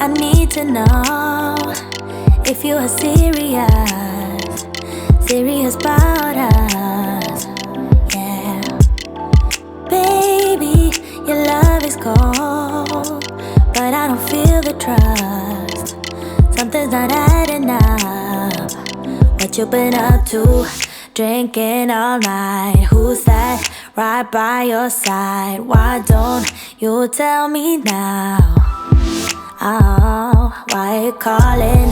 I need to know if you are serious, serious about us. Yeah, baby, your love is cold, but I don't feel the trust. Something's not adding up. What you been up to? Drinking all night. Who's that right by your side? Why don't you tell me now? Oh, why you calling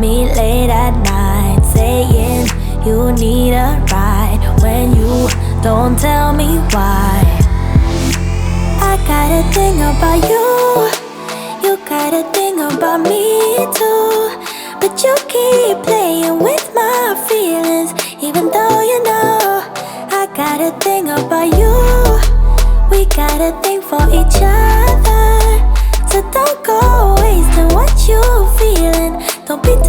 me late at night? Saying you need a ride when you don't tell me why. I got a thing about you. You got a thing about me too. But you keep playing with my feelings, even though you know I got a thing about you. We got a thing for each other. So don't Don't be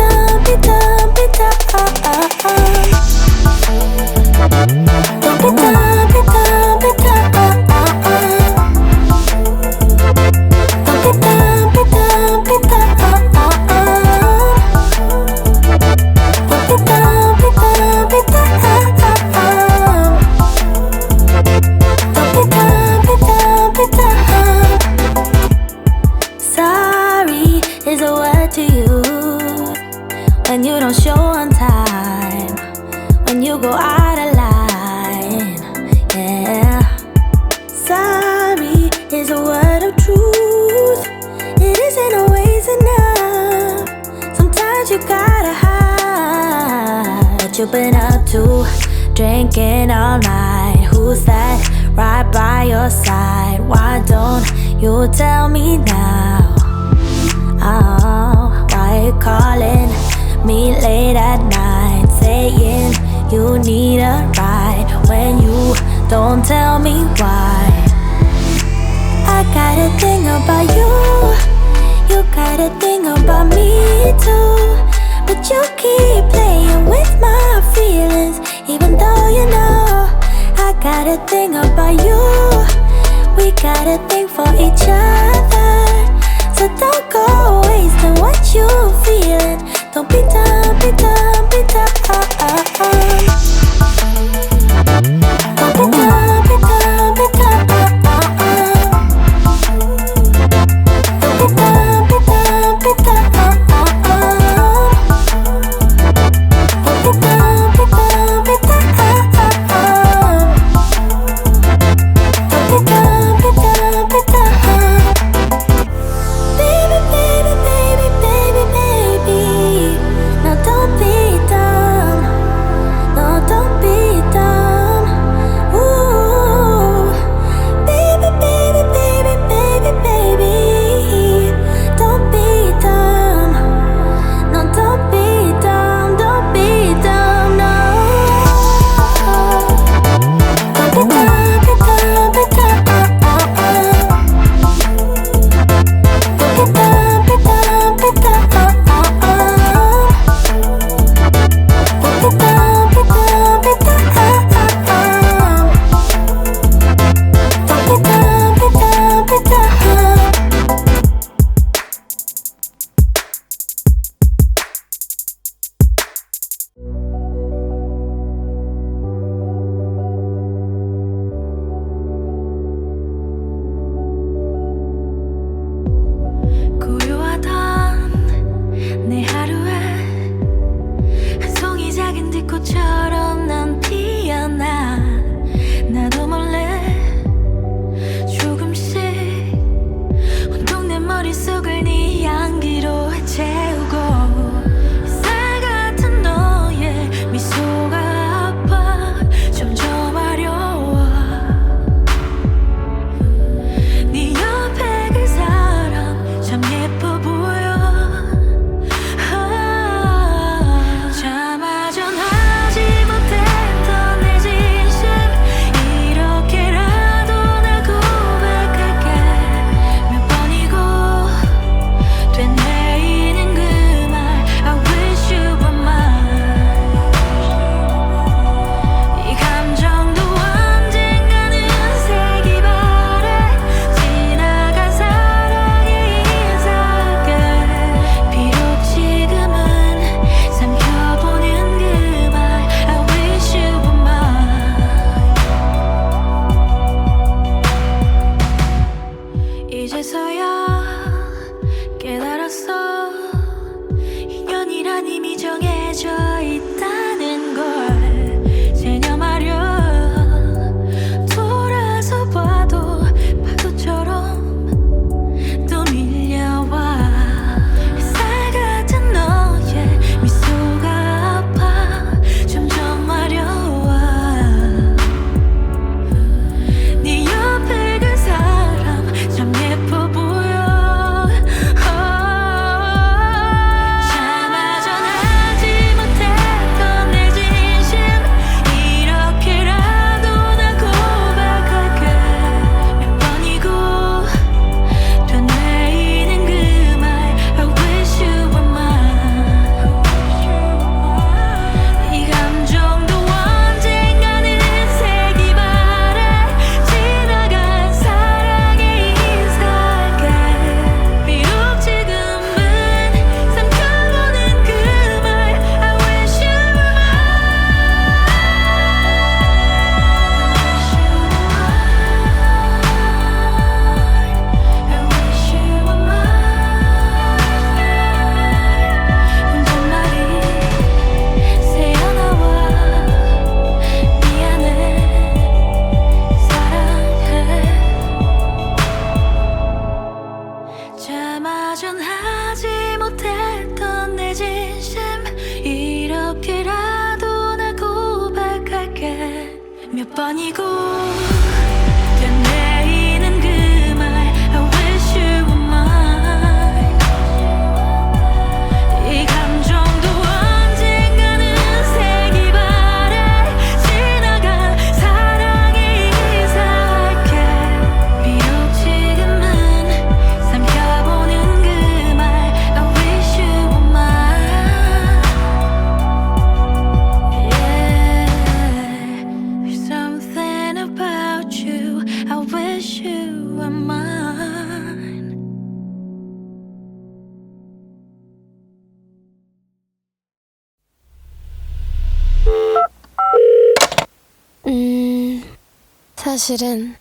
is a word of truth. It isn't always enough. Sometimes you gotta hide what you've been up to. Drinking all night. Who's that right by your side? Why don't you tell me now? Oh, why you calling me late at night? Saying you need a ride when you don't tell me why. Got a thing about you. You got a thing about me too. But you keep playing with my feelings, even though you know I got a thing about you. We got a thing for each other. So don't go wasting what you feeling. Don't be dumb, be dumb, be dumb. Uh, uh, uh. 사실은